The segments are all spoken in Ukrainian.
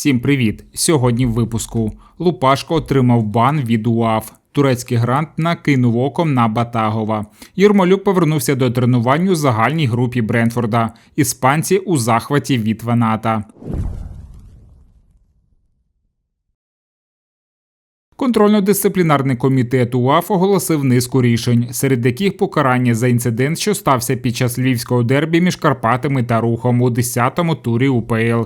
Всім привіт! Сьогодні в випуску Лупашко отримав бан від УАФ. Турецький грант накинув оком на Батагова. Єрмолюк повернувся до тренувань у загальній групі Бренфорда. Іспанці у захваті від Ваната. Контрольно-дисциплінарний комітет УАФ оголосив низку рішень, серед яких покарання за інцидент, що стався під час львівського дербі між Карпатами та Рухом у 10-му турі УПЛ.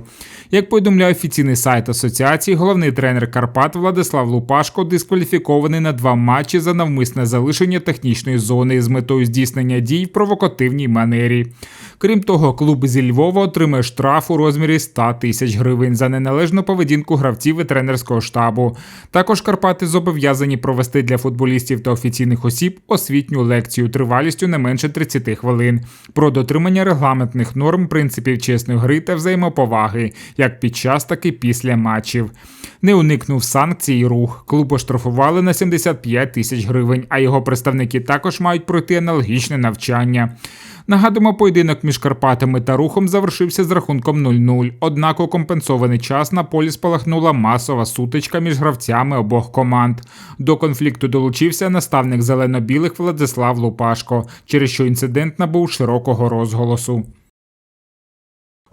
Як повідомляє офіційний сайт асоціації, головний тренер Карпат Владислав Лупашко дискваліфікований на два матчі за навмисне залишення технічної зони з метою здійснення дій в провокативній манері. Крім того, клуб зі Львова отримає штраф у розмірі 100 тисяч гривень за неналежну поведінку гравців і тренерського штабу. Також Карпати зобов'язані провести для футболістів та офіційних осіб освітню лекцію тривалістю не менше 30 хвилин про дотримання регламентних норм, принципів чесної гри та взаємоповаги, як під час, так і після матчів. Не уникнув санкцій рух. Клуб оштрафували на 75 тисяч гривень, а його представники також мають пройти аналогічне навчання. Нагадуємо, поєдинок між Карпатами та рухом завершився з рахунком 0-0. Однак у компенсований час на полі спалахнула масова сутичка між гравцями обох команд. До конфлікту долучився наставник зелено-білих Владислав Лупашко, через що інцидент набув широкого розголосу.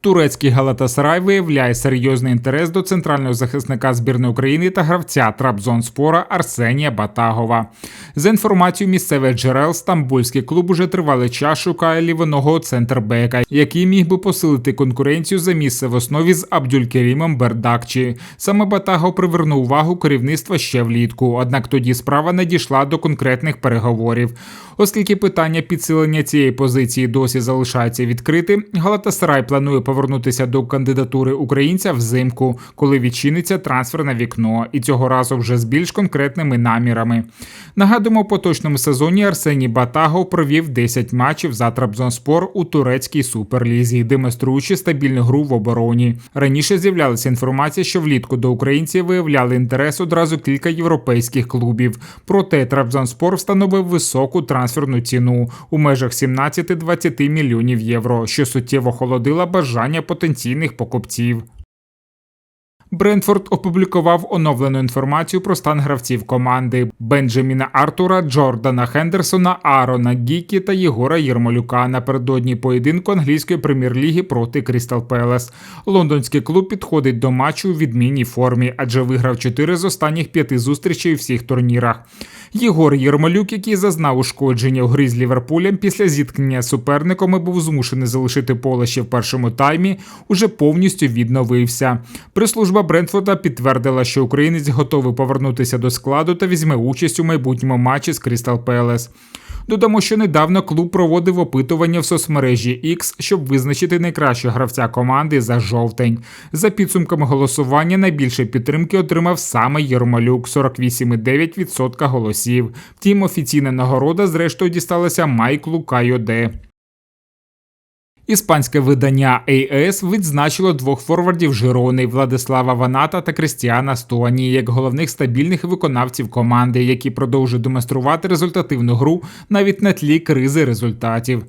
Турецький Галатасарай виявляє серйозний інтерес до центрального захисника збірної України та гравця Трабзонспора Арсенія Батагова. За інформацією місцевих джерел, стамбульський клуб уже тривалий час шукає лівоного центрбека, який міг би посилити конкуренцію за місце в основі з Абдюлькерімом Бердакчі. Саме Батагов привернув увагу керівництва ще влітку, однак тоді справа не дійшла до конкретних переговорів. Оскільки питання підсилення цієї позиції досі залишається відкритим, Галатасарай планує повернутися до кандидатури українця взимку, коли відчиниться трансферне вікно, і цього разу вже з більш конкретними намірами. Нагадуємо, у поточному сезоні Арсеній Батагов провів 10 матчів за Трабзонспор у турецькій суперлізі, демонструючи стабільну гру в обороні. Раніше з'являлася інформація, що влітку до українців виявляли інтерес одразу кілька європейських клубів. Проте Трабзонспор встановив високу трансферну ціну у межах 17-20 мільйонів євро, що суттєво холодила бажання бажання потенційних покупців. Брентфорд опублікував оновлену інформацію про стан гравців команди Бенджаміна Артура, Джордана Хендерсона, Аарона Гікі та Єгора Єрмолюка напередодні поєдинку англійської прем'єр-ліги проти Крістал Пелес. Лондонський клуб підходить до матчу у відмінній формі, адже виграв 4 з останніх п'яти зустрічей у всіх турнірах. Єгор Єрмолюк, який зазнав ушкодження у грі з Ліверпулем після зіткнення з суперником і був змушений залишити поле ще в першому таймі, уже повністю відновився. Прислужба Брентфорда підтвердила, що українець готовий повернутися до складу та візьме участь у майбутньому матчі з Крістал Пелес. Додамо, що недавно клуб проводив опитування в соцмережі X, щоб визначити найкращого гравця команди за жовтень. За підсумками голосування найбільше підтримки отримав саме Єрмолюк 48,9% голосів. Втім, офіційна нагорода зрештою дісталася Майклу Кайоде. Іспанське видання AS відзначило двох форвардів Жирони Владислава Ваната та Кристіана Стоані як головних стабільних виконавців команди, які продовжують демонструвати результативну гру навіть на тлі кризи результатів.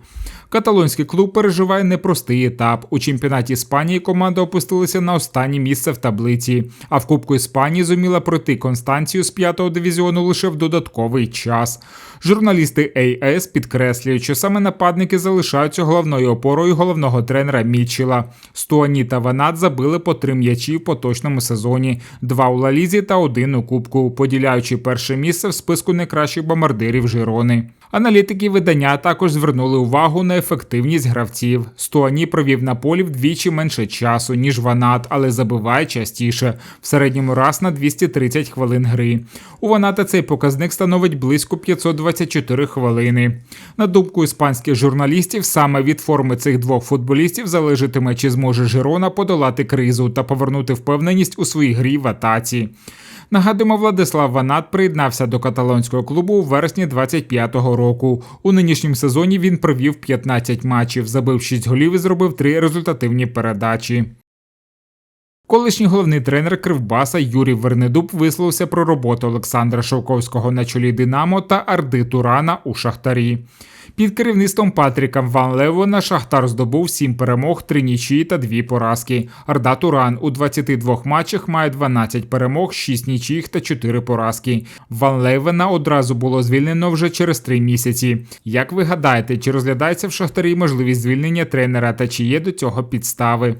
Каталонський клуб переживає непростий етап. У чемпіонаті Іспанії команда опустилася на останнє місце в таблиці, а в Кубку Іспанії зуміла пройти Констанцію з п'ятого дивізіону лише в додатковий час. Журналісти AS підкреслюють, що саме нападники залишаються головною опорою головного тренера Мічіла. Стуані та Ванат забили по три м'ячі в поточному сезоні: два у Лалізі та один у Кубку, поділяючи перше місце в списку найкращих бомбардирів Жирони. Аналітики видання також звернули увагу на ефективність гравців. Стуані провів на полі вдвічі менше часу, ніж Ванат, але забиває частіше, в середньому раз на 230 хвилин гри. У Ваната цей показник становить близько 524 хвилини. На думку іспанських журналістів, саме від форми цих двох футболістів залежатиме, чи зможе Жирона подолати кризу та повернути впевненість у своїй грі в атаці. Нагадуємо, Владислав Ванат приєднався до каталонського клубу у вересні 25-го року. У нинішньому сезоні він провів 15 матчів, забив 6 голів і зробив 3 результативні передачі. Колишній головний тренер Кривбаса Юрій Вернедуб висловився про роботу Олександра Шовковського на чолі Динамо та Арди Турана у Шахтарі. Під керівництвом Патріка Ван Левона Шахтар здобув 7 перемог, 3 нічі та 2 поразки. Арда Туран у 22 матчах має 12 перемог, 6 нічиїх та 4 поразки. Ван Левена одразу було звільнено вже через 3 місяці. Як ви гадаєте, чи розглядається в Шахтарі можливість звільнення тренера та чи є до цього підстави?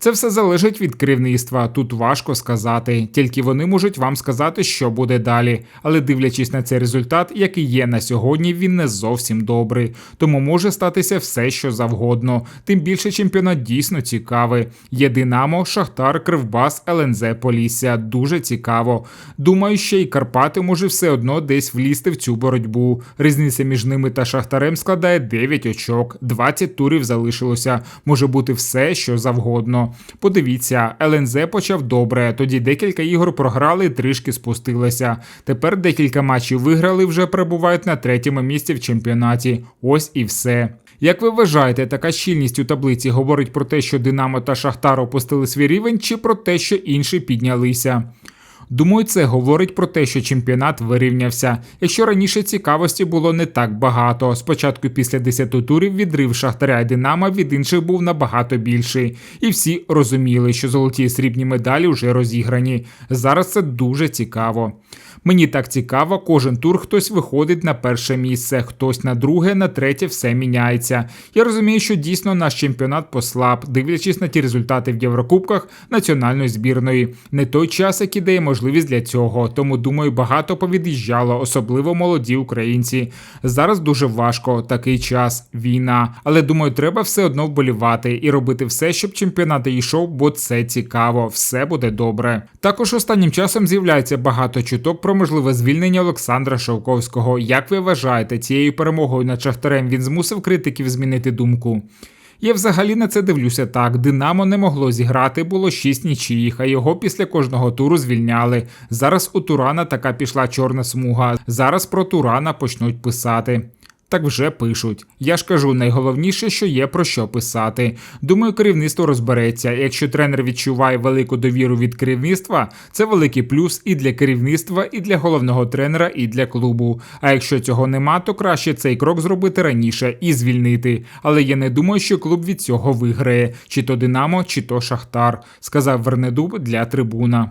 Це все залежить від керівництва. Тут важко сказати. Тільки вони можуть вам сказати, що буде далі. Але дивлячись на цей результат, який є на сьогодні, він не зовсім добрий. Тому може статися все, що завгодно. Тим більше чемпіонат дійсно цікавий. Є Динамо, Шахтар, Кривбас, ЛНЗ Полісся. Дуже цікаво. Думаю, ще й Карпати може все одно десь влізти в цю боротьбу. Різниця між ними та Шахтарем складає 9 очок, 20 турів залишилося. Може бути все, що завгодно. Подивіться, ЛНЗ почав добре. Тоді декілька ігор програли трішки спустилися. Тепер декілька матчів виграли, вже перебувають на третьому місці в чемпіонаті. Ось і все. Як ви вважаєте, така щільність у таблиці говорить про те, що Динамо та Шахтар опустили свій рівень, чи про те, що інші піднялися? Думаю, це говорить про те, що чемпіонат вирівнявся. Якщо раніше цікавості було не так багато. Спочатку після 10 турів відрив Шахтаря і Динамо від інших був набагато більший. І всі розуміли, що золоті і срібні медалі вже розіграні. Зараз це дуже цікаво. Мені так цікаво, кожен тур хтось виходить на перше місце, хтось на друге, на третє все міняється. Я розумію, що дійсно наш чемпіонат послаб, дивлячись на ті результати в Єврокубках національної збірної. Не той час, який дає можливість для цього. Тому думаю, багато повід'їжджало, особливо молоді українці. Зараз дуже важко такий час, війна. Але думаю, треба все одно вболівати і робити все, щоб чемпіонат йшов, бо це цікаво, все буде добре. Також останнім часом з'являється багато чуток про можливе звільнення Олександра Шовковського. Як ви вважаєте, цією перемогою над Шахтарем він змусив критиків змінити думку? Я взагалі на це дивлюся так. Динамо не могло зіграти, було шість нічиїх, а його після кожного туру звільняли. Зараз у Турана така пішла чорна смуга. Зараз про Турана почнуть писати. Так вже пишуть. Я ж кажу, найголовніше, що є про що писати. Думаю, керівництво розбереться. Якщо тренер відчуває велику довіру від керівництва, це великий плюс і для керівництва, і для головного тренера, і для клубу. А якщо цього нема, то краще цей крок зробити раніше і звільнити. Але я не думаю, що клуб від цього виграє, чи то Динамо, чи то Шахтар, сказав Вернедуб для трибуна.